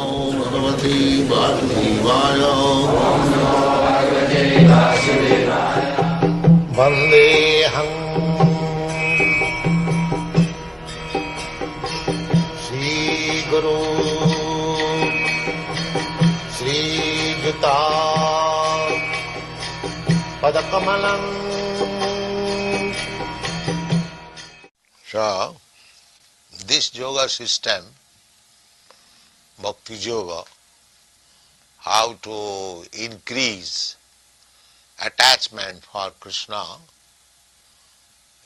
भगवते वासुदेवाय वन्देऽहम् श्रीगुरु श्रीयुता पदकमलम् So, this yoga system, Bhakti Yoga, how to increase attachment for Krishna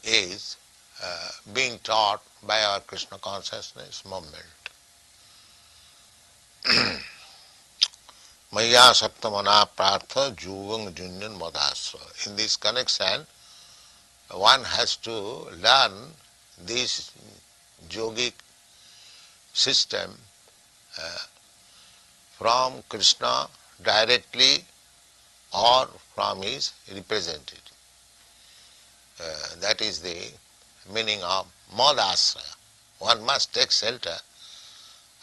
is uh, being taught by our Krishna consciousness movement. Maya Saptamana Prartha Jugam Junyan. In this connection, one has to learn this yogic system from Krishna directly or from his representative. Uh, that is the meaning of Madasraya. One must take shelter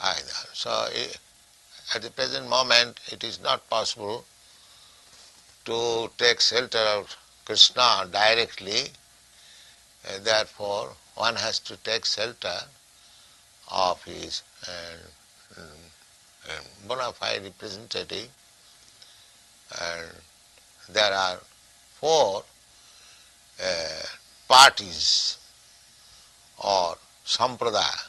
either. So i- at the present moment it is not possible to take shelter of Krishna directly, uh, therefore one has to take shelter of his uh, bona fide representative and there are four uh, parties or sampradaya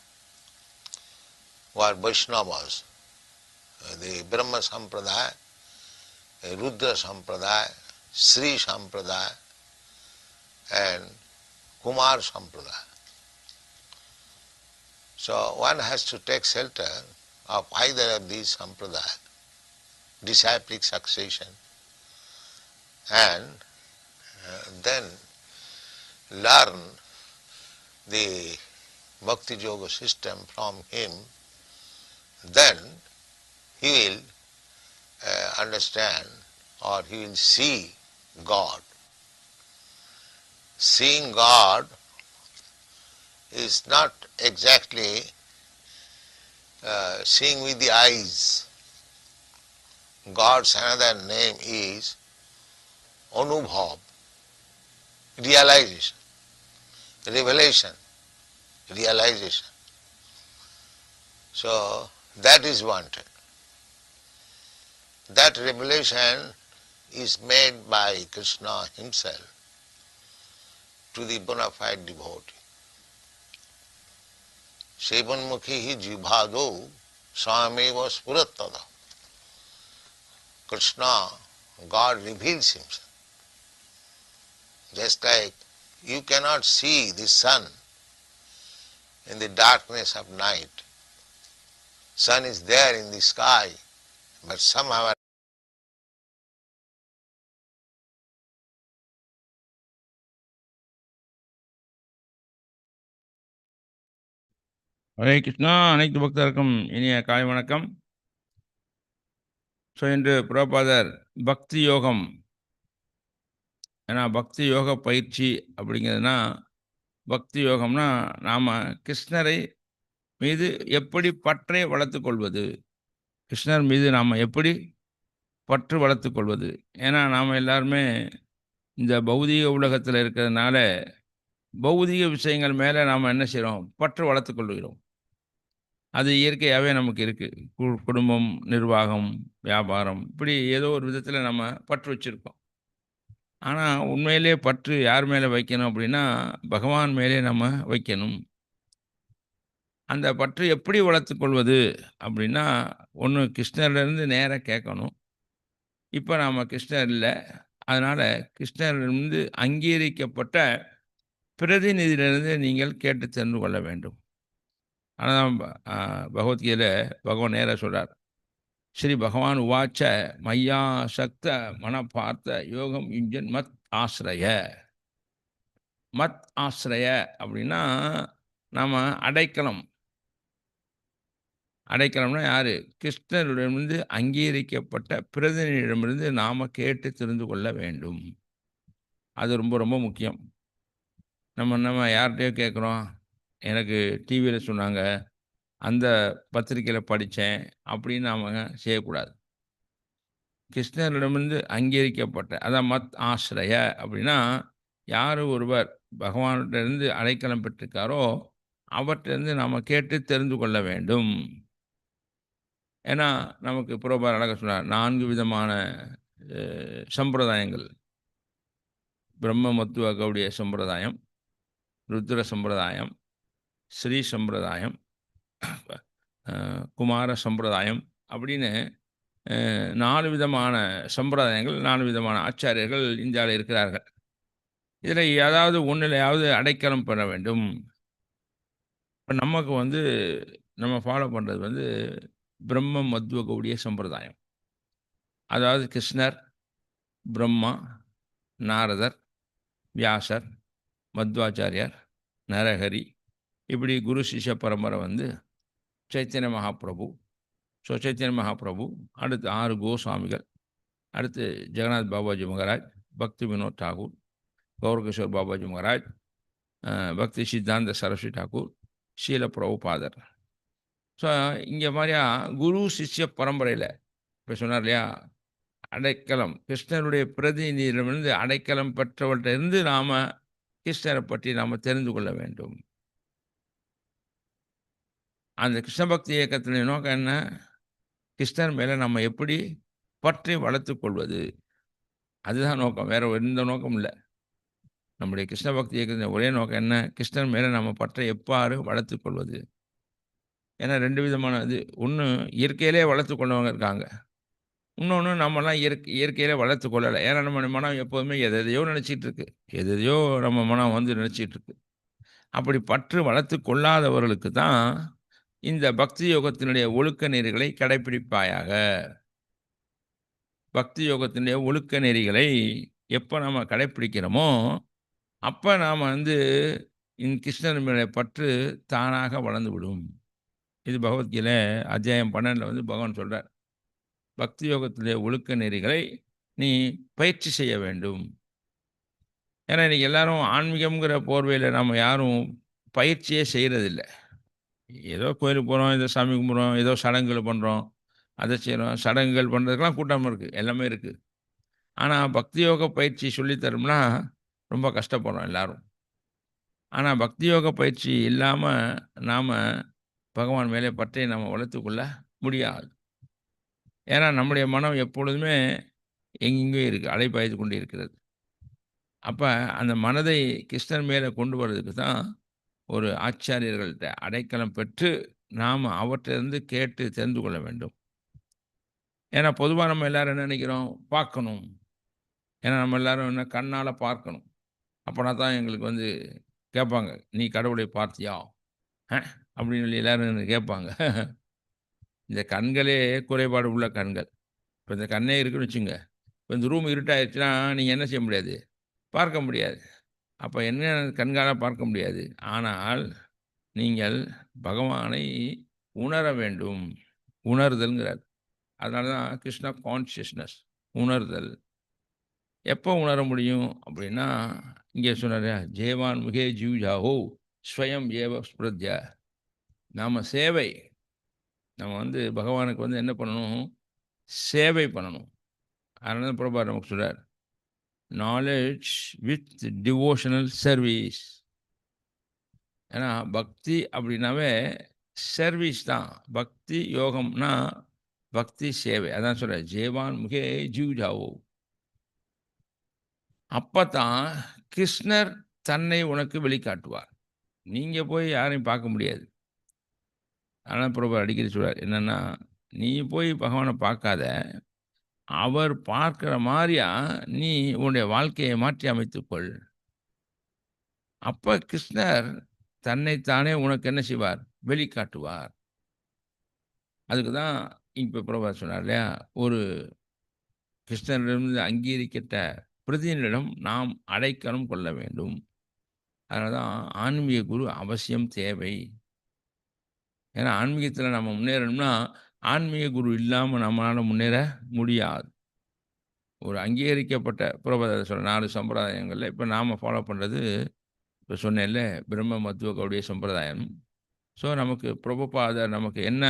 who are Vaishnavas. Uh, the Brahma Sampradaya, Rudra Sampradaya, Sri Sampradaya and Kumar Sampradaya. So one has to take shelter of either of these sampradaya, disciplic succession, and uh, then learn the bhakti yoga system from him, then he will uh, understand or he will see God. Seeing God is not exactly uh, seeing with the eyes. God's another name is Anubhav, realization, revelation, realization. So that is wanted. That revelation is made by Krishna himself to the bona fide devotee. सेवनमुखी ही जिभा दो स्वयं व स्फुरत तदा। Krishna God reveals seems just like you cannot see this sun in the darkness of night sun is there in the sky but some have a Hare Krishna அனைத்து பக்தருக்கும் இனிய காலை வணக்கம். ஸோ இன்று புரபாதர் பக்தி யோகம். ஏன்னா பக்தி யோக பயிற்சி அப்படிங்கிறதுனா பக்தி யோகம்னா நாம் கிருஷ்ணரை மீது எப்படி பற்றை வளர்த்து கொள்வது? கிருஷ்ணர் மீது நாம் எப்படி பற்று வளர்த்து கொள்வது? ஏன்னா நாம் எல்லாருமே இந்த பௌதீக உலகத்தில் இருக்கிறதுனால பௌதீக விஷயங்கள் மேலே நாம் என்ன செய்கிறோம் பற்று வளர்த்து கொள்கிறோம். அது இயற்கையாகவே நமக்கு இருக்குது கு குடும்பம் நிர்வாகம் வியாபாரம் இப்படி ஏதோ ஒரு விதத்தில் நம்ம பற்று வச்சுருக்கோம். ஆனால் உண்மையிலே பற்று யார் மேலே வைக்கணும் அப்படின்னா பகவான் மேலே நம்ம வைக்கணும். அந்த பற்று எப்படி வளர்த்து கொள்வது அப்படின்னா ஒன்று கிருஷ்ணர்லேருந்து நேராக கேட்கணும். இப்போ நாம் கிருஷ்ணர் இல்லை. அதனால் கிருஷ்ணர்லேருந்து அங்கீகரிக்கப்பட்ட பிரதிநிதியிலிருந்து நீங்கள் கேட்டு தெரிந்து கொள்ள வேண்டும். ஆனால் பகவத்கீத பகவான் நேராக சொல்கிறார் ஸ்ரீ பகவான் உவாச்ச மையா சக்த மன பார்த்த யோகம் இஞ்சன் மத் ஆசிரய மத் ஆசிரய அப்படின்னா நாம் அடைக்கலம். அடைக்கலம்னா யார்? கிருஷ்ணரிடமிருந்து அங்கீகரிக்கப்பட்ட பிரதிநிதியிடமிருந்து நாம் கேட்டு தெரிந்து கொள்ள வேண்டும். அது ரொம்ப ரொம்ப முக்கியம். நம்ம நம்ம யார்கிட்டயோ கேட்குறோம். எனக்கு டிவியில் சொன்னாங்க அந்த பத்திரிக்கையில் படித்தேன் அப்படின்னு நாம் செய்யக்கூடாது. கிருஷ்ணரிடமிருந்து அங்கீகரிக்கப்பட்ட அதான் மத் ஆஸ்ரய அப்படின்னா, யார் ஒருவர் பகவானிடமிருந்து அடைக்கலம் பெற்றிருக்காரோ, அவற்றிலிருந்து நாம் கேட்டு தெரிந்து கொள்ள வேண்டும். ஏன்னா, நமக்கு புரோபார் அழகாக சொன்னார். நான்கு விதமான சம்பிரதாயங்கள். பிரம்ம மத்துவ கௌடிய சம்பிரதாயம், ருத்ர சம்பிரதாயம், ஸ்ரீ சம்பிரதாயம், குமார சம்பிரதாயம் அப்படின்னு நாலு விதமான சம்பிரதாயங்கள், நாலு விதமான ஆச்சாரியர்கள் இந்தியாவில் இருக்கிறார்கள். இதில் ஏதாவது ஒன்றிலையாவது அடைக்கலம் பெற வேண்டும். இப்போ நமக்கு வந்து நம்ம ஃபாலோ பண்ணுறது வந்து பிரம்ம மத்வ கௌடிய சம்பிரதாயம். அதாவது கிருஷ்ணர், பிரம்மா, நாரதர், வியாசர், மத்வாச்சாரியார், நரஹரி இப்படி குரு சிஷ்ய பரம்பரை வந்து சைத்தன்ய மகாபிரபு, ஸோ சைத்தன்ய மகாபிரபு, அடுத்து ஆறு கோசுவாமிகள் அடுத்து ஜெகநாத் பாபாஜி மகாராஜ், பக்தி வினோத் தாகூர், கௌரகிஷோர் பாபாஜி மகாராஜ், பக்தி சித்தாந்த சரஸ்வதி தாக்கூர், ஷீல பிரபுபாதர். ஸோ இங்கே மாதிரியா குரு சிஷ்ய பரம்பரையில் இப்போ சொன்னார் இல்லையா? அடைக்கலம் கிருஷ்ணருடைய பிரதிநிதியிடமிருந்து அடைக்கலம் பெற்றவர்கிட்ட இருந்து நாம் கிருஷ்ணரை பற்றி நாம் தெரிந்து கொள்ள வேண்டும். அந்த கிருஷ்ண பக்தி இயக்கத்தினுடைய நோக்கம் என்ன? கிருஷ்ணர் மேலே நம்ம எப்படி பற்றை வளர்த்து கொள்வது? அதுதான் நோக்கம். வேற எந்த நோக்கம் இல்லை நம்முடைய கிருஷ்ண பக்தி இயக்கத்தின் ஒரே நோக்கம் என்ன? கிருஷ்ணர் மேலே நம்ம பற்றை எவ்வாறு வளர்த்து கொள்வது? ஏன்னா ரெண்டு விதமான இது. ஒன்று இயற்கையிலேயே வளர்த்துக் கொண்டவங்க இருக்காங்க. இன்னொன்று நம்மலாம் இயற்கை இயற்கையிலே வளர்த்துக் கொள்ளலை ஏன்னா நம்ம மனம் எப்போதுமே எதையோ நினச்சிட்டு இருக்கு. எதையோ நம்ம மனம் வந்து நினச்சிட்டு இருக்கு. அப்படி பற்று வளர்த்து கொள்ளாதவர்களுக்கு தான் இந்த பக்தி யோகத்தினுடைய ஒழுக்க நெறிகளை கடைப்பிடிப்பாயாக. பக்தி யோகத்தினுடைய ஒழுக்க நெறிகளை எப்போ நாம் கடைப்பிடிக்கிறோமோ, அப்போ நாம் வந்து இன் கிருஷ்ணர் மேல பற்று தானாக வளர்ந்துவிடும். இது பகவத்கீதையில அத்தியாயம் 12ல வந்து பகவான் சொல்கிறார் பக்தி யோகத்திலே ஒழுக்க நெறிகளை நீ பயிற்சி செய்ய வேண்டும். ஏன்னா இன்றைக்கி எல்லாரும் ஆன்மீகம்ங்கிற போர்வையில் நம்ம யாரும் பயிற்சியே செய்கிறதில்லை ஏதோ கோயிலுக்கு போகிறோம் ஏதோ சாமி கும்பிட்றோம் ஏதோ சடங்குகள் பண்ணுறோம் அதை செய்கிறோம் சடங்குகள் பண்ணுறதுக்கெல்லாம் கூட்டம் இருக்குது எல்லாமே இருக்குது ஆனால் பக்தி யோக பயிற்சி சொல்லித்தரோம்னா ரொம்ப கஷ்டப்படுறோம் எல்லோரும் ஆனால் பக்தி யோக பயிற்சி இல்லாமல் நாம் பகவான் மேலே பற்றை நம்ம வளர்த்துக்கொள்ள முடியாது. ஏன்னா நம்முடைய மனம் எப்பொழுதுமே எங்கெங்கேயோ இருக்குது அலைப்பாய்த்து கொண்டு இருக்கிறது. அப்போ அந்த மனதை கிருஷ்ணன் மேலே கொண்டு வரதுக்கு தான் ஒரு ஆச்சாரியர்கள்ட்ட அடைக்கலம் பெற்று நாம் அவற்றிலிருந்து கேட்டு தெரிந்து கொள்ள வேண்டும். ஏன்னா பொதுவாக நம்ம எல்லோரும் என்ன நினைக்கிறோம்? பார்க்கணும். ஏன்னா நம்ம எல்லாரும் என்ன கண்ணால் பார்க்கணும். அப்போனா தான் எங்களுக்கு வந்து கேட்பாங்க. "நீ கடவுளை பார்த்தியா?" அப்படின்னு சொல்லி எல்லோரும் கேட்பாங்க. இந்த கண்களே குறைபாடு உள்ள கண்கள். இப்போ இந்த கண்ணே இருக்குன்னு வச்சுங்க. இப்போ இந்த ரூம் இருட்டாயிடுச்சுன்னா நீங்கள் என்ன செய்ய முடியாது? பார்க்க முடியாது. அப்போ என்ன கண்கால பார்க்க முடியாது. ஆனால் நீங்கள் பகவானை உணர வேண்டும். உணர்தல்ங்கிறார். அதனால தான் கிருஷ்ணா கான்ஷியஸ்னஸ் உணர்தல். எப்போ உணர முடியும் அப்படின்னா, இங்கே சொன்னார் "ஜேவான் முகே ஜீவ்ஜாஹோ ஸ்வயம் ஏவ ஸ்பிரத்யா நம்ம சேவை. நம்ம வந்து பகவானுக்கு வந்து என்ன பண்ணணும்? சேவை பண்ணணும். அதனால பிரபா நமக்கு சொல்கிறார் நாலேஜ் வித் டிவோஷனல் சர்வீஸ்" ஏன்னா பக்தி அப்படின்னாவே சர்வீஸ் தான். பக்தி யோகம்னா பக்தி சேவை. அதான் சொல்கிற "ஜேவான் முகே ஜீவ் ஜாவோ" அப்பதான் கிருஷ்ணர் தன்னை உனக்கு வெளிக்காட்டுவார். நீங்கள் போய் யாரையும் பார்க்க முடியாது. ஆனால் பிரபு அடிக்கடி சொல்கிறார் என்னன்னா, "நீ போய் பகவானை பார்க்காத. அவர் பார்க்கிற மாதிரியா நீ உன்னுடைய வாழ்க்கையை மாற்றி அமைத்துக்கொள் அப்போ அப்ப கிருஷ்ணர் தன்னைத்தானே உனக்கு என்ன செய்வார்? வெளிக்காட்டுவார். அதுக்கு தான் இப்போ பிரபா சொன்னார் இல்லையா? ஒரு கிருஷ்ணரிடமிருந்து அங்கீகரிக்கிட்ட பிரதிநிதியிடம் நாம் அடைக்கலம் கொள்ள வேண்டும். அதனால தான் ஆன்மீக குரு அவசியம் தேவை. ஏன்னா ஆன்மீகத்தில் நம்ம முன்னேறணும்னா, ஆன்மீக குரு இல்லாமல் நம்மளால் முன்னேற முடியாது. ஒரு அங்கீகரிக்கப்பட்ட பிரபுபாதர் சொல்ற 4 சம்பிரதாயங்கள்ல இப்ப நாம ஃபாலோ பண்ணுறது இப்போ சொன்னேன்ல பிரம்ம மத்துவ கௌடிய சம்பிரதாயம். ஸோ நமக்கு பிரபுபாதர் நமக்கு என்ன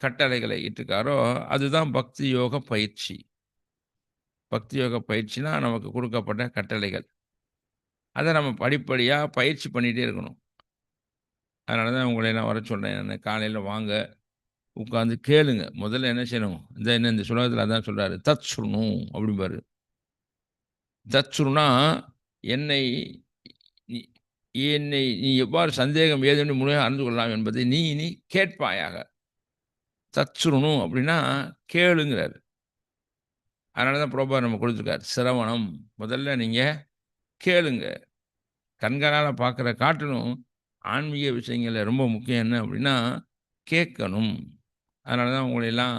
கட்டளைகளை இட்டிருக்காரோ அதுதான் பக்தி யோக பயிற்சி. பக்தி யோக பயிற்சினா நமக்கு கொடுக்கப்பட்ட கட்டளைகள். அதை நம்ம படிப்படியாக பயிற்சி பண்ணிகிட்டே இருக்கணும். அதனால தான் உங்களை நான் வர சொல்கிறேன் நான் காலையில் வாங்க. உட்காந்து கேளுங்க. முதல்ல என்ன செய்யணும்? இந்த என்ன இந்த சுலகத்தில் அதான் சொல்கிறாரு தத் சுருணும் அப்படிம்பாரு தத் சுருனா என்னை நீ- என்னை நீ எவ்வாறு சந்தேகம் ஏதென்று முழுமையாக அறிந்து கொள்ளலாம் என்பதை நீ நீ கேட்பாயாக. தச்சுருணும் அப்படின்னா கேளுங்கிறார். அதனால தான் பிரபா நம்ம கொடுத்துருக்கார். சிரவணம். முதல்ல நீங்கள் கேளுங்க. கண்களால் பார்க்குற காட்டிலும் ஆன்மீக விஷயங்களில் ரொம்ப முக்கியம் என்ன அப்படின்னா கேட்கணும். அதனால தான் உங்களை எல்லாம்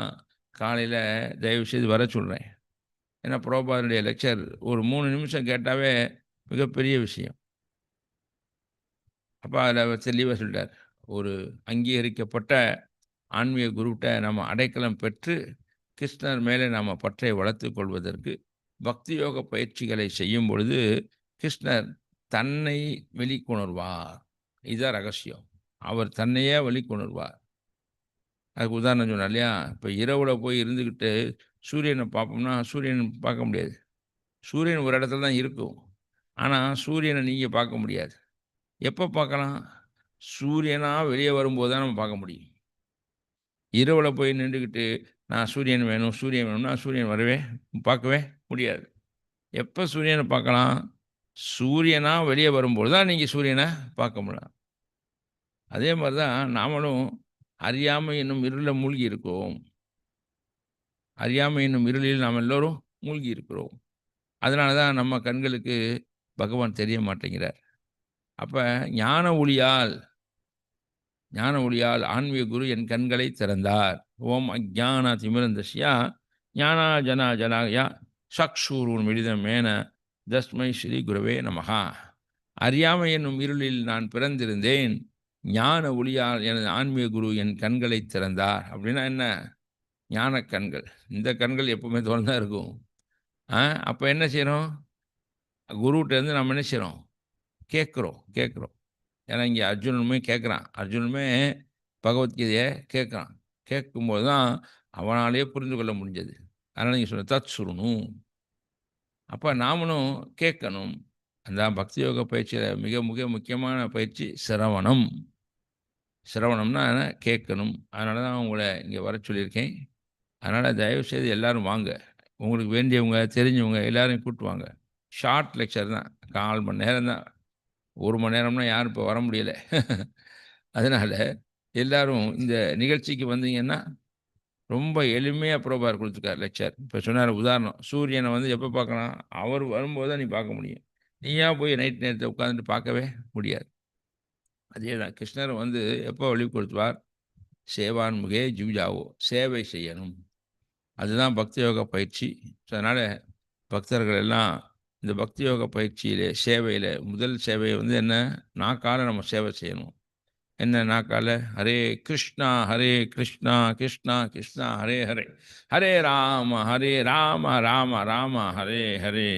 காலையில் தயவு செய்து வர சொல்கிறேன் ஏன்னா புரோபாதனுடைய லெக்சர் ஒரு மூணு நிமிஷம் கேட்டாவே மிகப்பெரிய விஷயம். அப்போ அதில் தெளிவாக சொல்லிட்டார். ஒரு அங்கீகரிக்கப்பட்ட ஆன்மீக குருவிட்ட நம்ம அடைக்கலம் பெற்று கிருஷ்ணர் மேலே நாம் பற்றை வளர்த்து கொள்வதற்கு பக்தி யோக பயிற்சிகளை செய்யும் பொழுது கிருஷ்ணர் தன்னை வெளிக்கொணர்வார். இதுதான் ரகசியம். அவர் தன்னையே வெளிக்கொணர்வார். அதுக்கு உதாரணம் சொன்னார் இல்லையா இப்போ இரவில் போய் இருந்துக்கிட்டு சூரியனை பார்ப்போம்னா சூரியன் பார்க்க முடியாது. சூரியன் ஒரு இடத்துல தான் இருக்கும். ஆனால் சூரியனை நீங்கள் பார்க்க முடியாது. எப்போ பார்க்கலாம்? சூரியனாக வெளியே வரும்போது தான் நம்ம பார்க்க முடியும். இரவில் போய் நின்றுக்கிட்டு நான் சூரியன் வேணும் சூரியன் வேணும்னா சூரியன் வரவே பார்க்கவே முடியாது. எப்போ சூரியனை பார்க்கலாம்? சூரியனாக வெளியே வரும்போது தான் நீங்கள் சூரியனை பார்க்க முடியும். அதே மாதிரி தான் நாமளும் அறியாமை என்னும் இருளில் மூழ்கி இருக்கிறோம். அறியாமை என்னும் இருளில் நாம் எல்லோரும் மூழ்கி இருக்கிறோம். அதனால தான் நம்ம கண்களுக்கு பகவான் தெரிய மாட்டேங்கிறார். அப்போ ஞான ஒளியால் ஞான ஒளியால் ஆன்மீக குரு என் கண்களை திறந்தார். ஓம் அஜான திமிரந்தஸ்யா ஞானா ஜனா ஜனாயா சக்ஷூரூன் மிடிதமேன மேன தஸ்மை ஸ்ரீ குருவே நமகா அறியாமை என்னும் இருளில் நான் பிறந்திருந்தேன். ஞான ஒளியால் எனது ஆன்மீக குரு என் கண்களை திறந்தார். அப்படின்னா என்ன? ஞான கண்கள். இந்த கண்கள் எப்பவுமே திறந்தா இருக்கும். ஆ அப்போ என்ன செய்கிறோம் குருகிட்டேருந்து நம்ம என்ன செய்கிறோம் கேட்குறோம் கேட்குறோம். ஏன்னா இங்கே அர்ஜுனனுமே கேட்குறான். அர்ஜுனனுமே பகவத்கீதையை கேட்குறான். கேட்கும்போது தான் அவனாலேயே புரிந்து கொள்ள முடிஞ்சது. அதனால் நீங்கள் சொன்ன தத் சுருணும். அப்போ நாமளும் கேட்கணும். அந்த பக்தி யோக பயிற்சியில் மிக மிக முக்கியமான பயிற்சி சிரவணம். சிரவணம்னா கேட்கணும். அதனால தான் உங்களை இங்கே வர சொல்லியிருக்கேன். அதனால் தயவுசெய்து எல்லாரும் வாங்க. உங்களுக்கு வேண்டியவங்க தெரிஞ்சவங்க எல்லோரும் கூப்பிட்டு வாங்க. ஷார்ட் லெக்சர் தான். கால் மணி நேரம் தான். ஒரு மணி நேரம்னா யாரும் இப்போ வர முடியல. அதனால் எல்லோரும் இந்த நிகழ்ச்சிக்கு வந்தீங்கன்னா ரொம்ப எளிமையாக ப்ரோபார் கொடுத்துருக்கார் லெக்சர் இப்போ சொன்னார் உதாரணம். சூரியனை வந்து எப்போ பார்க்கலாம்? அவர் வரும்போது தான் நீ பார்க்க முடியும். நீயா போய் நைட் நேரத்தை உட்காந்துட்டு பார்க்கவே முடியாது. அதே தான் கிருஷ்ணர் வந்து எப்போ வழி கொடுத்துவார் சேவான்முகே ஜீவிஜாவோ சேவை செய்யணும். அதுதான் பக்தி யோக பயிற்சி. அதனால் பக்தர்கள் எல்லாம் இந்த பக்தி யோக பயிற்சியிலே சேவையில் முதல் சேவை வந்து என்ன? நாக்கால் நம்ம சேவை செய்யணும். என்ன நாக்கால? ஹரே கிருஷ்ணா ஹரே கிருஷ்ணா கிருஷ்ணா கிருஷ்ணா ஹரே ஹரே. ஹரே ராம ஹரே ராம ராம ராம ஹரே ஹரே.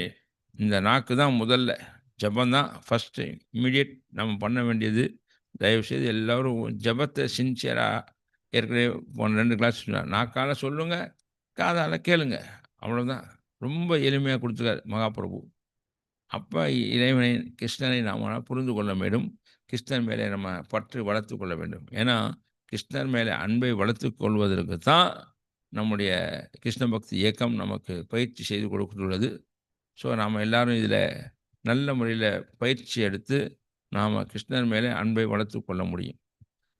இந்த நாக்கு தான் முதல்ல. ஜபந்தான் ஃபஸ்ட்டு இம்மிடியட் நம்ம பண்ண வேண்டியது. தயவுசெய்து எல்லோரும் ஜபத்தை சின்சியராக ஏற்கனவே போன ரெண்டு கிளாஸ் சொன்னார் நாக்கால சொல்லுங்கள் காதால் கேளுங்க. அவ்வளோதான் ரொம்ப எளிமையாக கொடுத்துருக்காரு மகாபிரபு. அப்போ இறைவனை கிருஷ்ணனை நாம் புரிந்து கொள்ள வேண்டும். கிருஷ்ணன் மேலே நம்ம பற்று வளர்த்து கொள்ள வேண்டும். ஏன்னா கிருஷ்ணர் மேலே அன்பை வளர்த்து கொள்வதற்கு தான் நம்முடைய கிருஷ்ண பக்தி இயக்கம் நமக்கு பயிற்சி செய்து கொடுத்துள்ளது. ஸோ நாம் எல்லாரும் இதில் நல்ல முறையில் பயிற்சி எடுத்து நாம் கிருஷ்ணர் மேலே அன்பை வளர்த்து கொள்ள முடியும்.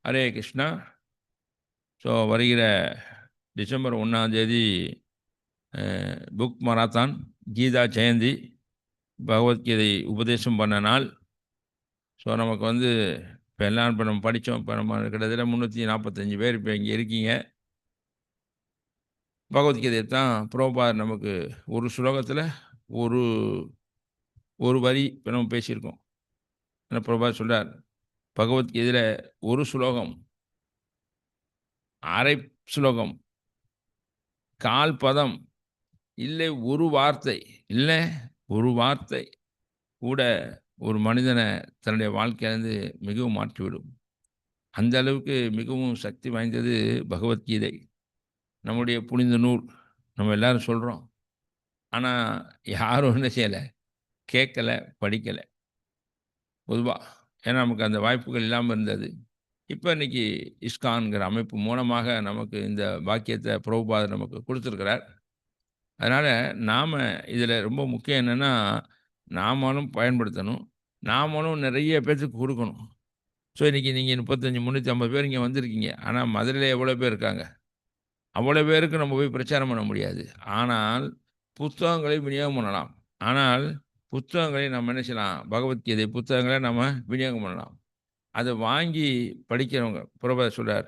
ஹரே கிருஷ்ணா. ஸோ வருகிற டிசம்பர் ஒன்றாந்தேதி புக் மராத்தான் கீதா ஜெயந்தி பகவத்கீதை உபதேசம் பண்ண நாள். ஸோ நமக்கு வந்து இப்போ எல்லாம் இப்போ நம்ம படித்தோம் இப்போ நம்ம கிட்டத்தட்ட முந்நூற்றி நாற்பத்தஞ்சு பேர் இப்போ இங்கே இருக்கீங்க. பகவத்கீதை தான் புரோபார் நமக்கு ஒரு ஸ்லோகத்தில் ஒரு ஒரு வரி இப்போ நம்ம பேசியிருக்கோம். என்ன பிரபா சொல்கிறார் பகவத்கீதையில் ஒரு ஸ்லோகம் அரை ஸ்லோகம் கால் பதம் இல்லை ஒரு வார்த்தை இல்லை ஒரு வார்த்தை கூட ஒரு மனிதனை தன்னுடைய வாழ்க்கையிலேருந்து மிகவும் மாற்றிவிடும். அந்த அளவுக்கு மிகவும் சக்தி வாய்ந்தது பகவத்கீதை. நம்முடைய புனித நூல் நம்ம எல்லாரும் சொல்கிறோம் ஆனால் யாரும் என்ன செய்யலை? கேட்கலை படிக்கலை. பொதுவாக ஏன்னா நமக்கு அந்த வாய்ப்புகள் இல்லாமல் இருந்தது. இப்போ இன்றைக்கி இஸ்கான்கிற அமைப்பு மூலமாக நமக்கு இந்த பாக்கியத்தை பிரபுபாதர் நமக்கு கொடுத்துருக்கிறார். அதனால் நாம் இதில் ரொம்ப முக்கியம் என்னென்னா நாமளும் பயன்படுத்தணும். நாமளும் நிறைய பேர்த்துக்கு கொடுக்கணும். ஸோ இன்றைக்கி நீங்கள் முப்பத்தஞ்சு முந்நூற்றி ஐம்பது பேர் இங்கே வந்திருக்கீங்க. ஆனால் மதுரையில் எவ்வளோ பேர் இருக்காங்க? அவ்வளோ பேருக்கு நம்ம போய் பிரச்சாரம் பண்ண முடியாது. ஆனால் புத்தகங்களை விநியோகம் பண்ணலாம். ஆனால் புத்தகங்களை நம்ம என்ன செய்யலாம்? பகவத்கீதை புத்தகங்களை நம்ம விநியோகம் பண்ணலாம். அதை வாங்கி படிக்கிறவங்க புறபத சொல்கிறார்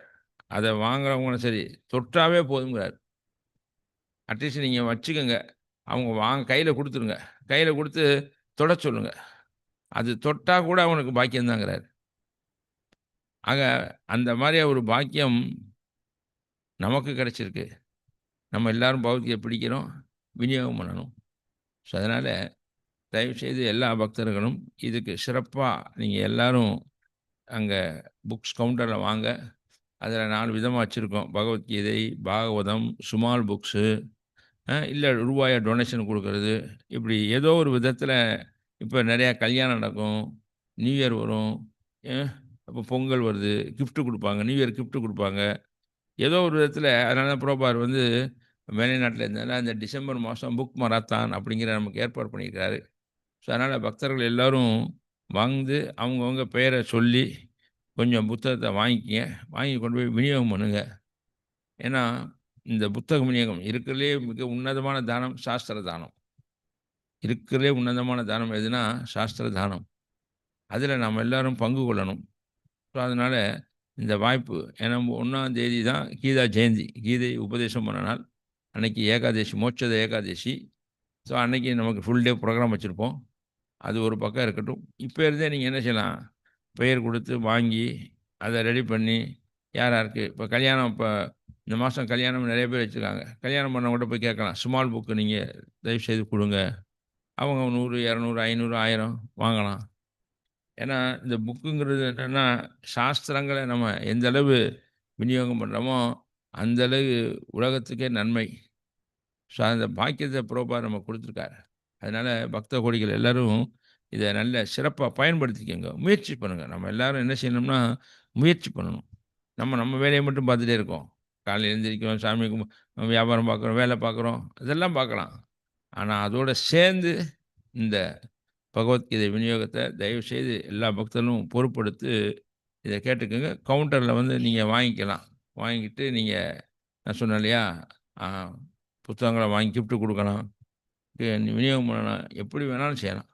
அதை வாங்குறவங்களும் சரி தொட்டாவே போதுங்கிறார் அட்லீஸ்ட் நீங்கள் வச்சுக்கோங்க. அவங்க வாங்க கையில் கொடுத்துருங்க. கையில் கொடுத்து தொட சொல்லுங்க. அது தொட்டால் கூட அவனுக்கு பாக்கியம்தாங்கிறார் ஆக அந்த மாதிரி ஒரு பாக்கியம் நமக்கு கிடச்சிருக்கு. நம்ம எல்லாரும் பௌத்தியை பிடிக்கிறோம் விநியோகம் பண்ணணும். ஸோ அதனால் தயவுசெய்து எல்லா பக்தர்களும் இதுக்கு சிறப்பாக நீங்கள் எல்லோரும் அங்கே புக்ஸ் கவுண்டரில் வாங்க. அதில் நாலு விதமாக வச்சுருக்கோம். பகவத்கீதை பாகவதம் சுமால் புக்ஸு இல்லை ரூபாயை டொனேஷன் கொடுக்கறது. இப்படி ஏதோ ஒரு விதத்தில் இப்போ நிறையா கல்யாணம் நடக்கும். நியூ இயர் வரும். அப்போ பொங்கல் வருது. கிஃப்ட்டு கொடுப்பாங்க. நியூ இயர் கிஃப்ட்டு கொடுப்பாங்க. ஏதோ ஒரு விதத்தில் அதனால தான் புரோபார் வந்து வெளிநாட்டில் இருந்தாலும் அந்த டிசம்பர் மாதம் புக் மராத்தான் அப்படிங்கிற நமக்கு ஏற்பாடு பண்ணியிருக்காரு. ஸோ அதனால் பக்தர்கள் எல்லாரும் வாங்கி அவங்கவுங்க பெயரை சொல்லி கொஞ்சம் புத்தகத்தை வாங்கிக்கிங்க. வாங்கி கொண்டு போய் விநியோகம் பண்ணுங்க. ஏன்னா இந்த புத்தக விநியோகம் இருக்கிறதுலே மிக உன்னதமான தானம் சாஸ்திர தானம். இருக்கிறதுலே உன்னதமான தானம் எதுனா சாஸ்திர தானம். அதில் நாம் எல்லோரும் பங்கு கொள்ளணும். ஸோ அதனால் இந்த வாய்ப்பு ஏன்னா ஒன்றாம் தேதி தான் கீதா ஜெயந்தி. கீதை உபதேசம் பண்ண நாள் அன்னைக்கு ஏகாதசி மோட்சத ஏகாதசி. ஸோ அன்னைக்கு நமக்கு ஃபுல் டே ப்ரோக்ராம் வச்சுருப்போம். அது ஒரு பக்கம் இருக்கட்டும். இப்போ இருந்தே நீங்கள் என்ன செய்யலாம்? பெயர் கொடுத்து வாங்கி அதை ரெடி பண்ணி யார் யாருக்கு இப்போ கல்யாணம் இப்போ இந்த மாதம் கல்யாணம் நிறைய பேர் வச்சுருக்காங்க. கல்யாணம் பண்ணவங்கள்ட்ட போய் கேட்கலாம். ஸ்மால் புக்கு நீங்கள் தயவு செய்து கொடுங்க. அவங்க நூறு இரநூறு ஐநூறு ஆயிரம் வாங்கலாம். ஏன்னா இந்த புக்குங்கிறது என்னென்னா சாஸ்திரங்களை நம்ம எந்த அளவு விநியோகம் பண்ணுறோமோ அந்தளவு உலகத்துக்கே நன்மை. ஸோ அந்த பாக்கியத்தை புரோபா நம்ம கொடுத்துருக்காரு. அதனால் பக்த கோடிகள் எல்லோரும் இதை நல்ல சிறப்பாக பயன்படுத்திக்கோங்க. முயற்சி பண்ணுங்கள் நம்ம எல்லோரும் என்ன செய்யணும்னா முயற்சி பண்ணணும். நம்ம நம்ம வேலையை மட்டும் பார்த்துட்டே இருக்கோம். காலையில் எழுந்திரிக்கிறோம் சாமி வியாபாரம் பார்க்குறோம் வேலை பார்க்குறோம் இதெல்லாம் பார்க்கலாம். ஆனால் அதோடு சேர்ந்து இந்த பகவத்கீதை விநியோகத்தை தயவுசெய்து எல்லா பக்தர்களும் பொறுப்படுத்து இதை கேட்டுக்கோங்க. கவுண்டரில் வந்து நீங்கள் வாங்கிக்கலாம். வாங்கிட்டு நீங்கள் நான் சொன்னேன் இல்லையா? புத்தகங்களை வாங்கி கிஃப்ட்டு கொடுக்கலாம். விநியோகம் பண்ணலாம். எப்படி வேணாலும் செய்யலாம்.